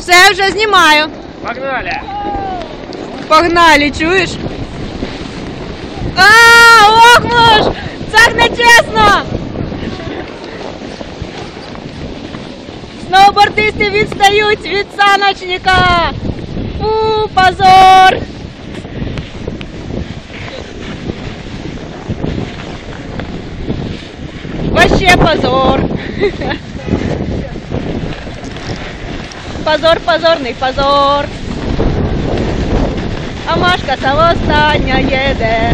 Все, вже знімаю. Погнали! Погнали, чуєш? А, Охмуш! Так не чесно! Сноубордисти відстають від саночника! Фу, позор! Вообще позор! Позор, позорний позор! А Машка сама їде.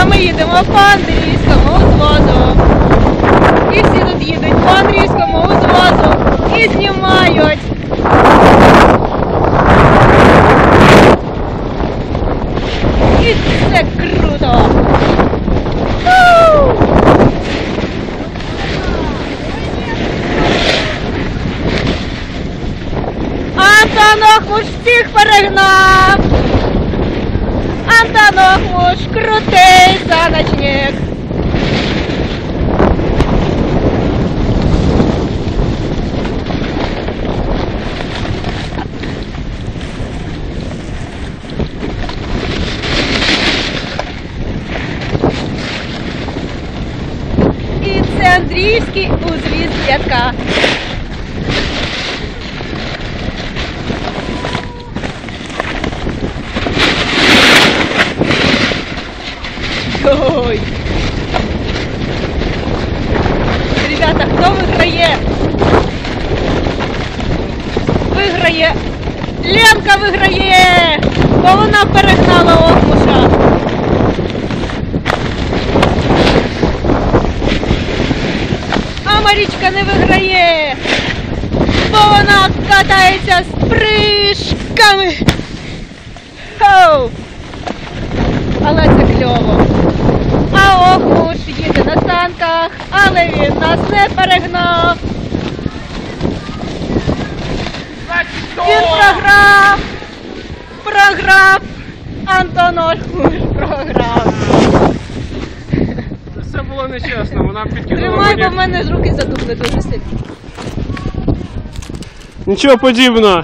А ми їдемо по андрійському узвозу. Антон Охмуш всіх перегнав. Антон Охмуш, крутий саночник. І узвіз дядка. Ой. Ребята, хто виграє? Виграє. Ленка виграє! Бо вона перегнала Охмуша. А Марічка не виграє. Бо вона катається з прыжками. Хоу! Але це кльово. А Охмуш їде на санках, але він нас не перегнав. Він програв. Програв. Антон Охмуш програв. Це було нечесно, вона підкинула Тримай, бо в мене ж руки задухли дуже сильно. Нічого подібного.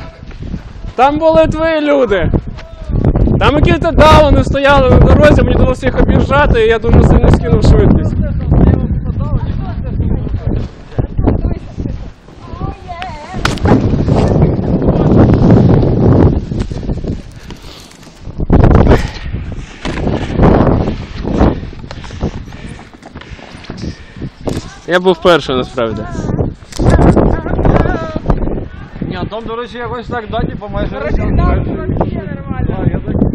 Там були твої люди. Там якісь дауни стояли на дорозі, мені довелося їх об'їжджати, і я дуже сильно скинув швидкість. Я був перший насправді. Ні, Антон, до речі, якось так даті по майже. А, я так